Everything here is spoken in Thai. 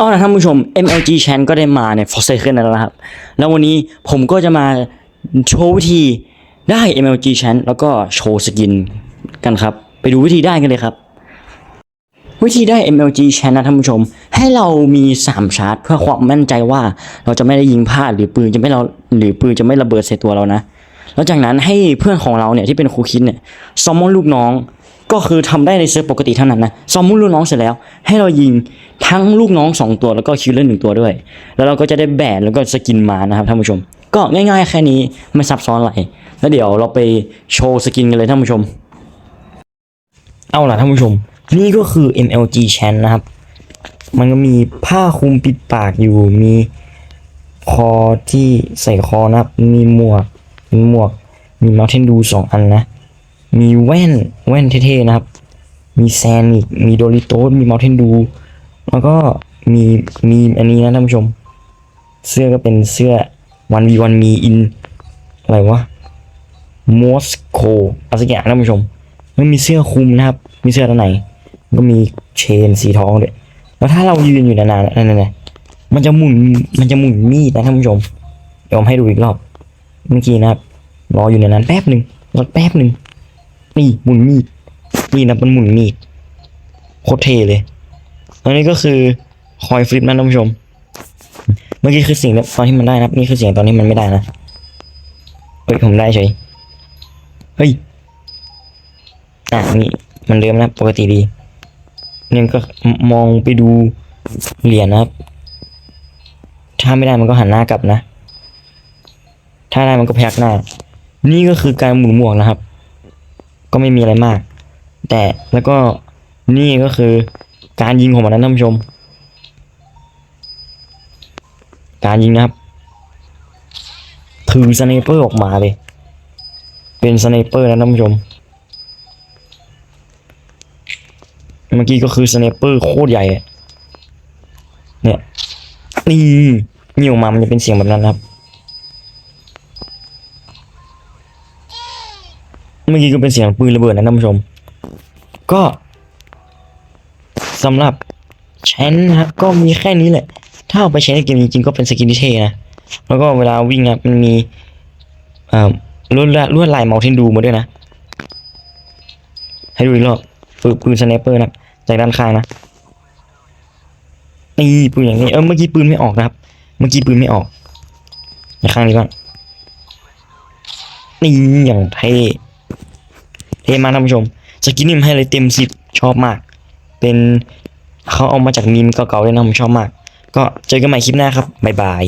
เอาละท่านผู้ชม MLG Chan ก็ได้มาใน f o r s a k e n แล้วนะครับ แล้ววันนี้ผมก็จะมาโชว์วิธีได้ MLG Chan แล้วก็โชว์สกินกันครับ ไปดูวิธีได้กันเลยครับ วิธีได้ MLG Chan นะท่านผู้ชม ให้เรามี 3 ชาร์จ เพื่อความมั่นใจว่าเราจะไม่ได้ยิงพลาดหรือปืนจะไม่เราหรือปืนจะไม่ระเบิดใส่ตัวเรานะ แล้วจากนั้นให้เพื่อนของเราเนี่ยที่เป็นครูคิดเนี่ยซอมมอนลูกน้อง ก็คือทำได้ในเซิร์ฟปกติเท่านั้นนะซอมมอนลูกน้องเสร็จแล้ว ให้เรายิงทั้งลูกน้องสองตัวแล้วก็คิลเลอร์หนึ่งตัวด้วย แล้วเราก็จะได้แบนแล้วก็สกินมานะครับท่านผู้ชม ก็ง่ายๆแค่นี้ไม่ซับซ้อนอะไรแล้วเดี๋ยวเราไปโชว์สกินกันเลยท่านผู้ชม เอาล่ะท่านผู้ชม นี่ก็คือ MLG Chan นะครับ มันก็มีผ้าคลุมปิดปากอยู่มีคอที่ใส่คอนะครับมีหมวกมีหมวกมี Mountain Dew สองอันนะ มีแว่นแว่นเท่ๆนะครับ มีแซนอีกมีโดริโตสมี Mountain Dew แล้วก็มีมีอันนี้นะท่านผู้ชม เสื้อก็เป็นเสื้อ one v one มีอินอะไรวะมอสโกอะไรสักอย่างนะท่านผู้ชมมันมีเสื้อคลุมนะครับ มีเสื้อด้านในก็มีเชนสีทองด้วยแล้วถ้าเรายืนอยู่นานๆนั่นน่ะมันจะหมุนมันจะหมุนมีดนะท่านผู้ชมเดี๋ยวผมให้ดูอีกรอบ เมื่อกี้นะครับรออยู่ในนั้นแป๊บหนึ่งรอแป๊บหนึ่ง นี่หมุนมีดนี่นะมันหมุนมีดโคตรเทเลย อันนี้ก็คือคอยฟลิปนะท่านผู้ชม เมื่อกี้คือเสียงตอนที่มันได้นะนี่คือเสียงตอนที่มันไม่ได้นะเฮ้ยผมได้เฉยเฮ้ยอะนี่มันเดิมนะปกติดีเนี่ยก็มองไปดูเหรียญนะครับ ถ้าไม่ได้มันก็หันหน้ากลับนะ ถ้าได้มันก็พยักหน้า นี่ก็คือการหมุนหมวกนะครับ ก็ไม่มีอะไรมาก แต่แล้วก็นี่ก็คือการยิงของมันนะท่านผู้ชม การยิงนะครับ ถือสไนเปอร์ออกมาเลย เป็นสไนเปอร์นะท่านผู้ชม เมื่อกี้ก็คือสไนเปอร์โคตรใหญ่เนี่ยนี่นี่ออกมามันจะเป็นเสียงแบบนั้นนะครับ เมื่อกี้ก็เป็นเสียงปืนระเบิดนะท่านผู้ชม ก็สำหรับแชนนะครับก็มีแค่นี้แหละ ถ้าเอาไปใช้ในเกมจริงๆก็เป็นสกินที่เท่นะ แล้วก็เวลาวิ่งนะมันมีลวดลายลวดลายเมาเทนดูมาด้วยนะ ให้ดูอีกรอบปืนปืนสไนเปอร์นะจากด้านข้างนะนี่ปืนอย่างนี้เออเมื่อกี้ปืนไม่ออกนะครับ เมื่อกี้ปืนไม่ออกในข้างนี้บ้างนี่อย่างเท่ ท่มากท่านผู้ชม สกินนี่มให้เลยเต็มสิบชอบมาก เป็นเขาเอามาจากมีมเก่าๆเลยนะผมชอบมาก ก็เจอกันใหม่คลิปหน้าครับบ๊ายบาย